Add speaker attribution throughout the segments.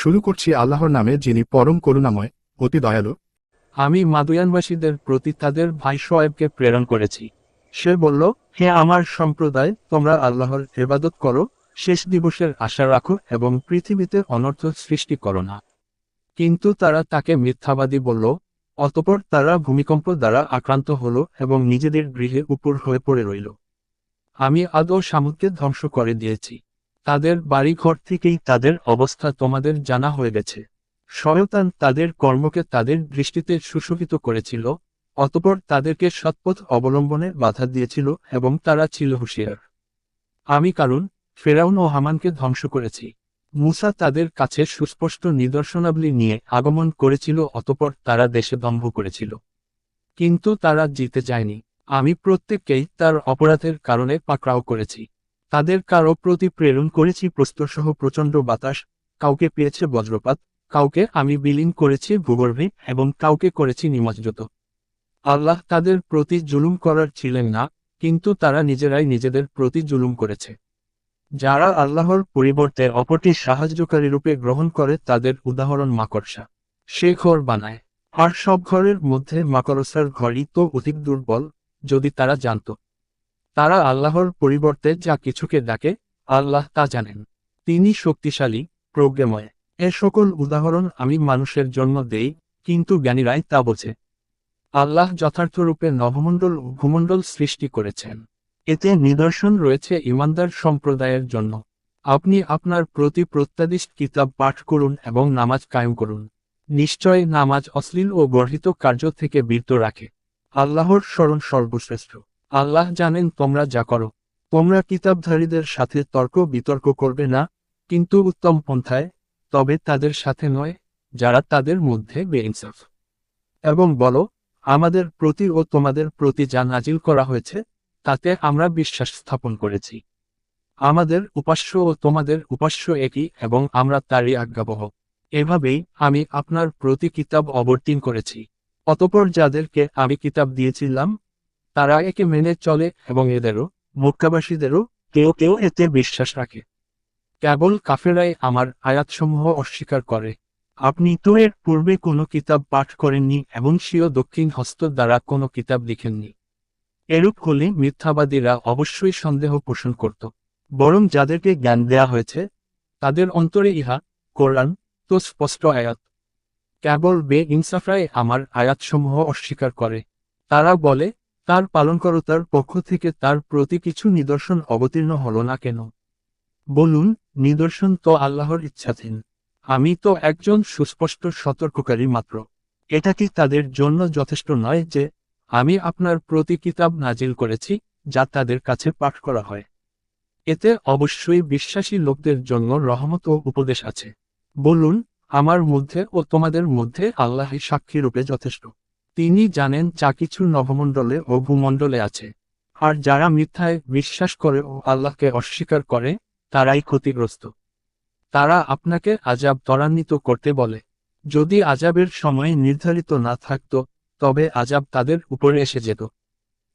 Speaker 1: শুরু করছি আল্লাহর নামে যিনি পরম করুণাময়, অতি দয়ালু।
Speaker 2: আমি মাদুয়ানবাসীদের প্রতি তাদের ভাই সোয়েবকে প্রেরণ করেছি। সে বলল, হে আমার সম্প্রদায়, তোমরা আল্লাহর হেবাদত করো, শেষ দিবসের আশা রাখো এবং পৃথিবীতে অনর্থ সৃষ্টি করো না। কিন্তু তারা তাকে মিথ্যাবাদী বলল, অতপর তারা ভূমিকম্প দ্বারা আক্রান্ত হল এবং নিজেদের গৃহে উপর হয়ে পড়ে রইল। আমি আদৌ সামুদকে ধ্বংস করে দিয়েছি। তাদের বাড়িঘর থেকেই তাদের অবস্থা তোমাদের জানা হয়ে গেছে। শয়তান তাদের কর্মকে তাদের দৃষ্টিতে সুশোভিত করেছিল, অতপর তাদেরকে সৎপথ অবলম্বনে বাধা দিয়েছিল এবং তারা ছিল হুঁশিয়ার। আমি কারণ ফেরাউন ও হামানকে ধ্বংস করেছি। মুসা তাদের কাছে সুস্পষ্ট নিদর্শনাবলী নিয়ে আগমন করেছিল, অতপর তারা দেশে দম্ভ করেছিল। কিন্তু তারা জিতে যায়নি। আমি প্রত্যেককেই তার অপরাধের কারণে পাকড়াও করেছি। তাদের কারও প্রতি প্রেরণ করেছি প্রস্তরসহ প্রচণ্ড বাতাস, কাউকে পেয়েছে বজ্রপাত, কাউকে আমি বিলীন করেছি ভূগর্ভে এবং কাউকে করেছি নিমজ্জিত। আল্লাহ তাদের প্রতি জুলুম করার ছিলেন না, কিন্তু তারা নিজেরাই নিজেদের প্রতি জুলুম করেছে। যারা আল্লাহর পরিবর্তে অপরটি সাহায্যকারী রূপে গ্রহণ করে তাদের উদাহরণ মাকড়সা। সে ঘর বানায়। আর সব ঘরের মধ্যে মাকড়সার ঘরই তো অধিক দুর্বল, যদি তারা জানত। তারা আল্লাহর পরিবর্তে যা কিছুকে ডাকে, আল্লাহ তা জানেন। তিনি শক্তিশালী, প্রজ্ঞাময়। এ সকল উদাহরণ আমি মানুষের জন্য দেই, কিন্তু জ্ঞানীরাই তা বোঝে। আল্লাহ যথার্থরূপে নভমণ্ডল ও ভূমণ্ডল সৃষ্টি করেছেন। এতে নিদর্শন রয়েছে ইমানদার সম্প্রদায়ের জন্য। আপনি আপনার প্রতি প্রত্যাদিষ্ট কিতাব পাঠ করুন এবং নামাজ কায়েম করুন। নিশ্চয় নামাজ অশ্লীল ও গর্হিত কার্য থেকে বিরত রাখে। আল্লাহর স্মরণ সর্বশ্রেষ্ঠ। আল্লাহ জানেন তোমরা যা করো। তোমরা কিতাবধারীদের সাথে তর্ক বিতর্ক করবে না, কিন্তু উত্তম পন্থায়, তবে তাদের সাথে নয়, যারা তাদের মধ্যে বেইনসাফ। এবং বলো, আমাদের প্রতি ও তোমাদের প্রতি যা নাজিল করা হয়েছে, তাতে আমরা বিশ্বাস স্থাপন করেছি। আমাদের উপাস্য ও তোমাদের উপাস্য একই এবং আমরা তারই আজ্ঞাবহ। এভাবেই আমি আপনার প্রতি কিতাব অবতীর্ণ করেছি। অতপর যাদেরকে আমি কিতাব দিয়েছিলাম তারা একে মেনে চলে এবং এদেরও মক্কাবাসীদেরও কেউ কেউ এতে বিশ্বাস রাখে। কেবল কাফেরাই আমার আয়াতসমূহ অস্বীকার করে। আপনি তো এর পূর্বে কোনো কিতাব পাঠ করেননি এবং স্বীয় দক্ষিণ হস্ত দ্বারা কোনো কিতাব লিখেননি। এরূপ হলে মিথ্যাবাদীরা অবশ্যই সন্দেহ পোষণ করত। বরং যাদেরকে জ্ঞান দেয়া হয়েছে, তাদের অন্তরে ইহা, কোরআন, তো স্পষ্ট আয়াত। কেবল বে ইনসাফরাই আমার আয়াতসমূহ অস্বীকার করে। তারা বলে তার পালনকর্তার পক্ষ থেকে তার প্রতি কিছু নিদর্শন অবতীর্ণ হল না কেন? বলুন, নিদর্শন তো আল্লাহর ইচ্ছাধীন আমি তো একজন সুস্পষ্ট সতর্ককারী মাত্র। এটা কি তাদের জন্য যথেষ্ট নয় যে, আমি আপনার প্রতি কিতাব নাজিল করেছি, যা তাদের কাছে পাঠ করা হয়? এতে অবশ্যই বিশ্বাসী লোকদের জন্য রহমত ও উপদেশ আছে। বলুন, আমার মধ্যে ও তোমাদের মধ্যে আল্লাহই সাক্ষী রূপে যথেষ্ট। তিনি জানেন যা কিছু নভমণ্ডলে ও ভূমণ্ডলে আছে। আর যারা মিথ্যায় বিশ্বাস করে ও আল্লাহকে অস্বীকার করে, তারাই ক্ষতিগ্রস্ত। তারা আপনাকে আজাব ত্বরান্বিত করতে বলে। যদি আজাবের সময় নির্ধারিত না থাকত, তবে আজাব তাদের উপরে এসে যেত।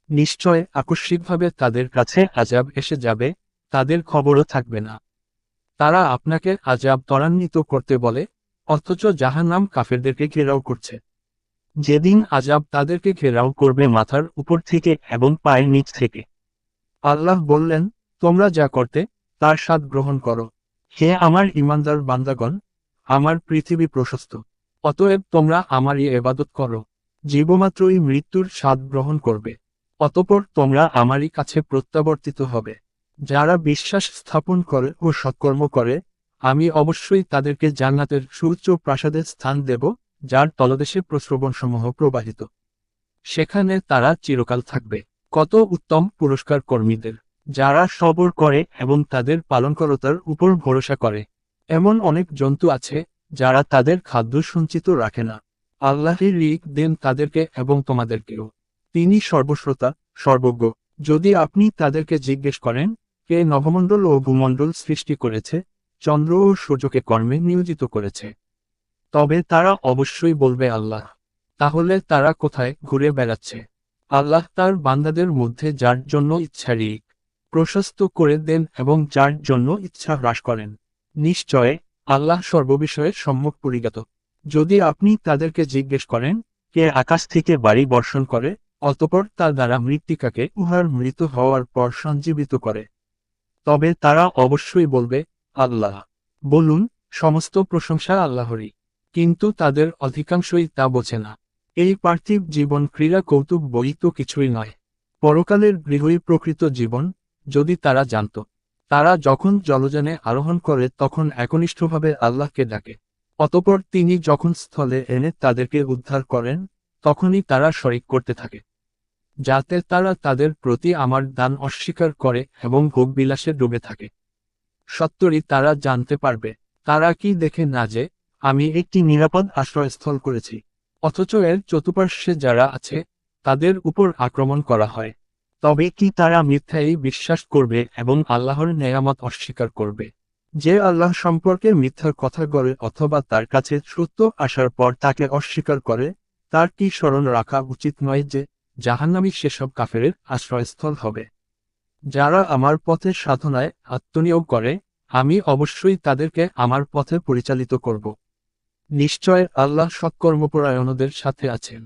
Speaker 2: নিশ্চয় আকস্মিকভাবে তাদের কাছে আজাব এসে যাবে, তাদের খবরও থাকবে না। তারা আপনাকে আজাব ত্বরান্বিত করতে বলে, অথচ জাহান্নাম কাফেরদেরকে ঘেরাও করছে। যেদিন আজাব তাদেরকে ঘেরাও করবে মাথার উপর থেকে এবং পায়ের নিচ থেকে। আল্লাহ বললেন, তোমরা যা করতে, তার স্বাদ গ্রহণ করো। হে আমার ইমানদার বান্দাগণ, আমার পৃথিবী প্রশস্ত। অতএব তোমরা আমারই এবাদত করো। জীবমাত্রই মৃত্যুর স্বাদ গ্রহণ করবে। অতপর তোমরা আমারই কাছে প্রত্যাবর্তিত হবে। যারা বিশ্বাস স্থাপন করে ও সৎকর্ম করে, আমি অবশ্যই তাদেরকে জান্নাতের সুউচ্চ প্রাসাদের স্থান দেব যার তলদেশে প্রশ্রবণসমূহ প্রবাহিত। সেখানে তারা চিরকাল থাকবে। কত উত্তম পুরস্কার কর্মীদের, যারা সবর করে এবং তাদের পালনকরতার উপর ভরসা করে। এমন অনেক জন্তু আছে, যারা তাদের খাদ্য সঞ্চিত রাখে না। আল্লাহই রিক দেন তাদেরকে এবং তোমাদেরকেও। তিনি সর্বশ্রোতা, সর্বজ্ঞ। যদি আপনি তাদেরকে জিজ্ঞেস করেন, কে নভমণ্ডল ও ভূমণ্ডল সৃষ্টি করেছে, চন্দ্র ও সূর্যকে কর্মে নিয়োজিত করেছে? তবে তারা অবশ্যই বলবে আল্লাহ। তাহলে তারা কোথায় ঘুরে বেড়াচ্ছে? আল্লাহ তার বান্দাদের মধ্যে যার জন্য ইচ্ছা রিক, প্রশস্ত করে দেন এবং যার জন্য ইচ্ছা হ্রাস করেন। নিশ্চয়, আল্লাহ সর্ববিষয়ে সম্মুখ পরিজ্ঞাত। যদি আপনি তাদেরকে জিজ্ঞেস করেন, কে আকাশ থেকে বাড়ি বর্ষণ করে, অতপর তার দ্বারা মৃত্তিকাকে উহার মৃত হওয়ার পর সঞ্জীবিত করে। তবে তারা অবশ্যই বলবে, আল্লাহ। বলুন, সমস্ত প্রশংসা আল্লাহরই। কিন্তু তাদের অধিকাংশই তা বোঝে না। এই পার্থিব জীবন ক্রীড়া কৌতুক বই তো কিছুই নয়। পরকালের গৃহই প্রকৃত জীবন, যদি তারা জানত। তারা যখন জলযানে আরোহণ করে তখন একনিষ্ঠভাবে আল্লাহকে ডাকে। অতপর তিনি যখন স্থলে এনে তাদেরকে উদ্ধার করেন, তখনই তারা শরিক করতে থাকে। যাতে তারা তাদের প্রতি আমার দান অস্বীকার করে এবং ভোগবিলাসে ডুবে থাকে। সত্তরই তারা জানতে পারবে, তারা কি দেখে না যে আমি একটি নিরাপদ আশ্রয়স্থল করেছি। অথচ এর চতুপার্শ্বে যারা আছে, তাদের উপর আক্রমণ করা হয়। তবে কি তারা মিথ্যাই বিশ্বাস করবে এবং আল্লাহর নেয়ামত অস্বীকার করবে? যে আল্লাহ সম্পর্কে মিথ্যার কথা করে অথবা তার কাছে সত্য আসার পর তাকে অস্বীকার করে, তার কি স্মরণ রাখা উচিত নয় যে, জাহান্নামী সেসব কাফেরের আশ্রয়স্থল হবে? যারা আমার পথে সাধনায় আত্মনিয়োগ করে, আমি অবশ্যই তাদেরকে আমার পথে পরিচালিত করব। নিশ্চয় আল্লাহ সৎকর্মপরায়ণদের সাথে আছেন।